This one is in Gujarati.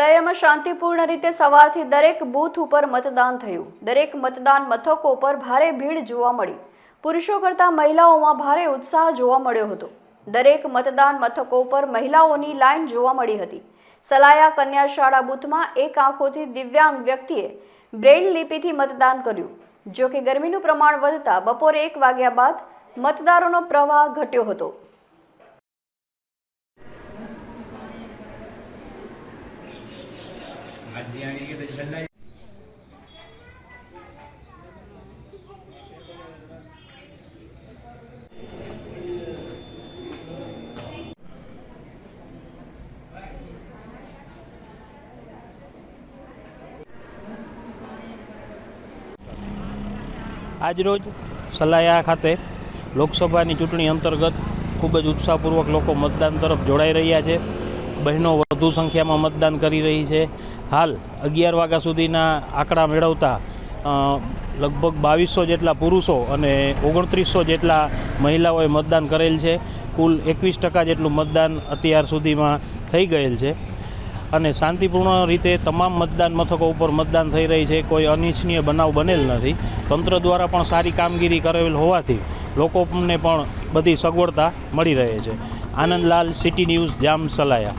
સલાયામાં શાંતિપૂર્ણ રીતે સવારથી દરેક બૂથ ઉપર મતદાન થયું. દરેક મતદાન મથકો પર ભારે ભીડ જોવા મળી. પુરુષો કરતાં મહિલાઓમાં ભારે ઉત્સાહ જોવા મળ્યો હતો. દરેક મતદાન મથકો પર મહિલાઓની લાઈન જોવા મળી હતી. સલાયા કન્યા શાળા બૂથમાં એક આંખોથી દિવ્યાંગ વ્યક્તિએ બ્રેઇલ લિપિથી મતદાન કર્યું. જો કે ગરમીનું પ્રમાણ વધતા બપોરે એક વાગ્યા બાદ મતદારોનો પ્રવાહ ઘટ્યો હતો. આજરોજ સલાયા ખાતે લોકસભાની ચૂંટણી અંતર્ગત ખૂબ જ ઉત્સાહપૂર્વક લોકો મતદાન તરફ જોડાઈ રહ્યા છે. બહેનો વધુ સંખ્યામાં મતદાન કરી રહી છે. હાલ અગિયાર વાગ્યા સુધીના આંકડા મેળવતા લગભગ બાવીસો જેટલા પુરુષો અને ઓગણત્રીસો જેટલા મહિલાઓએ મતદાન કરેલ છે. કુલ એકવીસ ટકા જેટલું મતદાન અત્યાર સુધીમાં થઈ ગયેલ છે. અને શાંતિપૂર્ણ રીતે તમામ મતદાન મથકો ઉપર મતદાન થઈ રહી છે. કોઈ અનિચ્છનીય બનાવ બનેલ નથી. તંત્ર દ્વારા પણ સારી કામગીરી કરેલ હોવાથી લોકોને પણ બધી સગવડતા મળી રહે છે. Anandlal city news Jam Salaya